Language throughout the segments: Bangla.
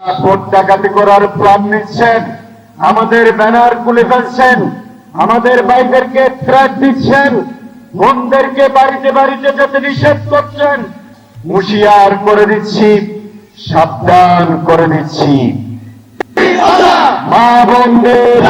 ভোট ডাকাতি করার প্ল্যান নিচ্ছেন। আমাদের ব্যানার খুলে ফেলছেন। আমাদের ভাইদেরকে থ্রেট দিচ্ছেন। বোনদেরকে বাড়িতে বাড়িতে যেতে নিষেধ করছেন। হুঁশিয়ার করে দিচ্ছি, সাবধান করে দিচ্ছি। মা বোনদের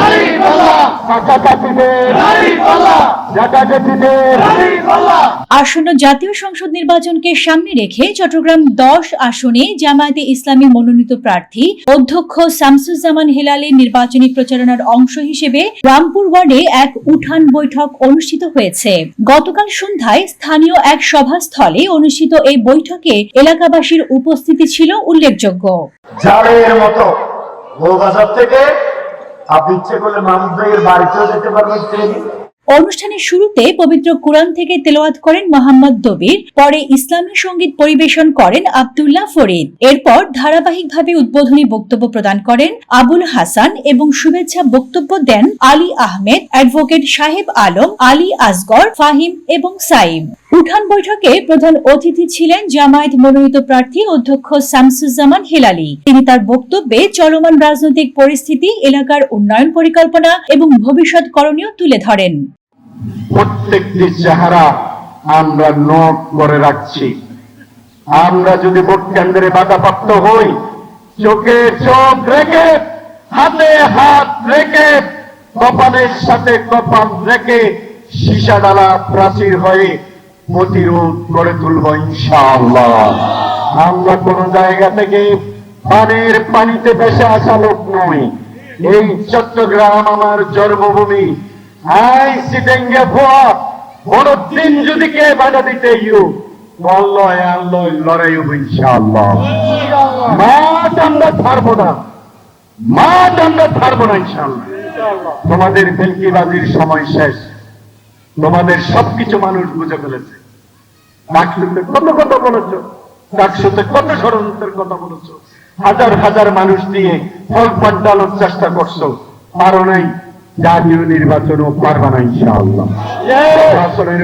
আসন্ন জাতীয় সংসদ নির্বাচনকে সামনে রেখে চট্টগ্রাম দশ আসনে জামায়াতে ইসলামী মনোনীত প্রার্থী অধ্যক্ষ শামসুজ্জামান হেলালের নির্বাচনী প্রচারণার অংশ হিসেবে রামপুর ওয়ার্ডে এক উঠান বৈঠক অনুষ্ঠিত হয়েছে। গতকাল সন্ধ্যায় স্থানীয় এক সভাস্থলে অনুষ্ঠিত এই বৈঠকে এলাকাবাসীর উপস্থিতি ছিল উল্লেখযোগ্য। মতো থেকে আপনি ইচ্ছে করলে বাড়িতেও যেতে পারবেন ট্রেনে। অনুষ্ঠানের শুরুতে পবিত্র কোরআন থেকে তেলাওয়াত করেন মোহাম্মদ দবির, পরে ইসলামী সংগীত পরিবেশন করেন আব্দুল্লাহ ফরিদ। এরপর ধারাবাহিকভাবে উদ্বোধনী বক্তব্য প্রদান করেন আবুল হাসান এবং শুভেচ্ছা বক্তব্য দেন আলী আহমেদ, অ্যাডভোকেট সাহেব আলম, আলী আসগর, ফাহিম এবং সাইম। উঠান বৈঠকে প্রধান অতিথি ছিলেন জামায়াত মনোনীত প্রার্থী অধ্যক্ষ শামসুজ্জামান হেলালি। তিনি তার বক্তব্যে চলমান রাজনৈতিক পরিস্থিতি, এলাকার উন্নয়ন পরিকল্পনা এবং ভবিষ্যৎ করণীয় তুলে ধরেন। প্রত্যেকটি চেহারা আমরা নোট করে রাখছি। আমরা যদি ভোট কেন্দ্রে বাধাপ্রাপ্ত হই, চোখে চোখ রেখে, হাতে হাত রেখে, কপালের সাথে কপাল রেখে সীসা ডালা প্রাচীর হয়ে প্রতিরোধ করে তুলব ইনশাআল্লাহ। আমরা কোন জায়গা থেকে পানের পানিতে ভেসে আসা লোক নই। এই চট্টগ্রাম আমার জন্মভূমি। আই সিটেঙ্গে যদি কে বাধা দিতে ইউ আল্লাহ লড়াই ইনশাআল্লাহ। মাঠ আমরা ছাড়বো না। মাঠ আমরা ছাড়বো না ইনশাআল্লাহ। তোমাদের বেলকিবাজির সময় শেষ। তোমাদের সবকিছু মানুষ বুঝে ফেলেছে। ডাকসুতে কত কথা বলেছ, ডাকসুতে কত ষড়যন্ত্রের কথা বলেছ। হাজার হাজার মানুষ দিয়ে ফল পাল্টানোর চেষ্টা করছ। পারো নাই, জাতীয় নির্বাচনও পারবা না, ইনশাআল্লাহ। নির্বাচনের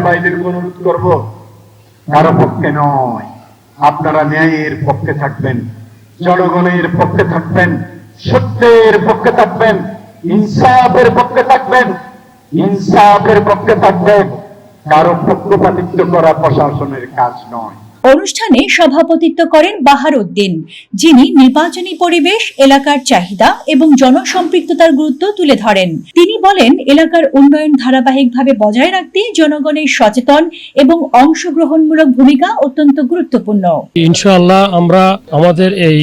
অনুরোধ করব? কারও পক্ষে নয়। আপনারা ন্যায়ের পক্ষে থাকবেন, জনগণের পক্ষে থাকবেন, সত্যের পক্ষে থাকবেন, ইনসাফের পক্ষে থাকবেন ইনসাফের পক্ষে কারও পক্ষপাতিত্ব করা প্রশাসনের কাজ নয়। অনুষ্ঠানে সভাপতিত্ব করেন বাহার উদ্দিন যিনি নির্বাচনী পরিবেশ, এলাকার চাহিদা এবং জনসম্পৃক্ততার গুরুত্ব তুলে ধরেন। তিনি বলেন, এলাকার উন্নয়ন ধারাবাহিকভাবে বজায় রাখতে জনগণের সচেতন এবং অংশগ্রহণমূলক ভূমিকা অত্যন্ত গুরুত্বপূর্ণ। ইনশাআল্লাহ আমরা আমাদের এই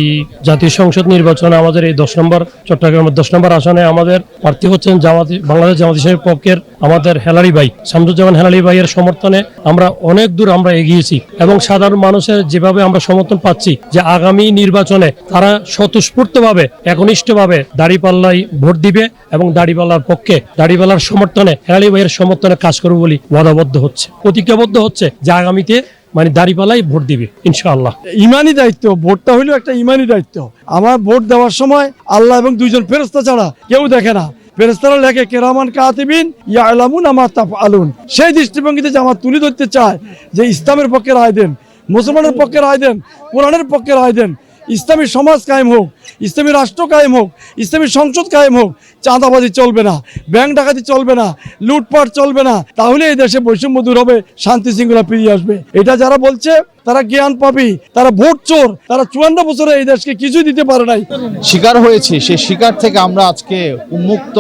জাতীয় সংসদ নির্বাচনে আমাদের এই দশ নম্বর, চট্টগ্রামের দশ নম্বর আসনে আমাদের প্রার্থী হচ্ছেন জামাতি, বাংলাদেশ জামাত হিসেবে পক্ষের আমাদের হেলারি ভাই শামসুজ্জামান হেলালি ভাইয়ের সমর্থনে আমরা অনেক দূর আমরা এগিয়েছি এবং সাধারণ মানুষের যেভাবে আমরা সমর্থন পাচ্ছি যে আগামী নির্বাচনে তারা স্বতঃস্ফূর্তভাবে, একনিষ্ঠভাবে দাড়িপাল্লাই ভোট দিবে এবং দাড়িপাল্লার পক্ষে দাড়িপাল্লার সমর্থনে হেলালি ভাইয়ের সমর্থনে কাজ করবে বলে ওয়াদাবদ্ধ হচ্ছে। প্রতিজ্ঞাবদ্ধ হচ্ছে যে আগামীতে মানে দাড়িপাল্লাই ভোট দিবে, ইনশাআল্লাহ। ইমানি দায়িত্ব, ভোটটা হইল একটা ইমানি দায়িত্ব। আমার ভোট দেওয়ার সময় আল্লাহ এবং দুইজন ফেরস্তা ছাড়া কেউ দেখে না। ফেরেস্তারা লেখে, কেরামান কাতিবিন ইয়া আলামুন আমার তাফ আলুন সেই দৃষ্টিভঙ্গিতে যে আমার তুলে ধরতে চায় যে ইসলামের পক্ষে রায় দেন, মুসলমানের পক্ষে রায় দেন, কোরআনের পক্ষে রায় দেন ইসলামী সমাজ কায়েম হোক, ইসলামী রাষ্ট্র কায়েম হোক, ইসলামী সংসদ কায়েম হোক, চাঁদাবাজি চলবে না, ব্যাংক ডাকাতি চলবে না, লুটপাট চলবে না তাহলে এই দেশে বৈষম্য দূর হবে, শান্তি শৃঙ্খলা ফিরিয়ে আসবে। এটা যারা বলছে, তারা জ্ঞান পাবি তারা ভোট চোর, তারা চুয়ান্ন বছরে এই দেশকে কিছুই দিতে পারে নাই। শিকার হয়েছে, সেই শিকার থেকে আমরা আজকে উন্মুক্ত।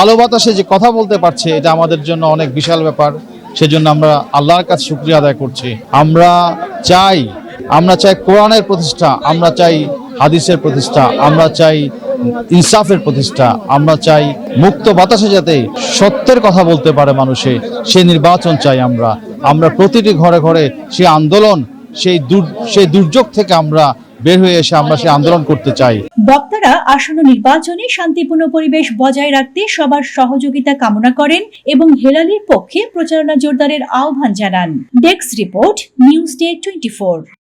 আলো বাতাসে যে কথা বলতে পারছে, এটা আমাদের জন্য অনেক বিশাল ব্যাপার। সেজন্য আমরা আল্লাহর কাছে শুক্রিয়া আদায় করছি। আমরা চাই আমরা চাই কোরআনের প্রতিষ্ঠা, আমরা চাই হাদিসের প্রতিষ্ঠা, আমরা চাই ইনসাফের প্রতিষ্ঠা, আমরা চাই মুক্ত বাতাসে যাতে সত্যের কথা বলতে পারে মানুষে, সে নির্বাচন চাই আমরা। আমরা প্রতিটি ঘরে ঘরে সেই আন্দোলন, সেই দুর, সেই দুর্যোগ থেকে আমরা বের হয়ে এসে আমরা সেই আন্দোলন করতে চাই। বক্তারা আসন্ন নির্বাচনে শান্তিপূর্ণ পরিবেশ বজায় রাখতে সবার সহযোগিতা কামনা করেন এবং হেলালির পক্ষে প্রচারণা জোরদারের আহ্বান জানান। Desk report, news day twenty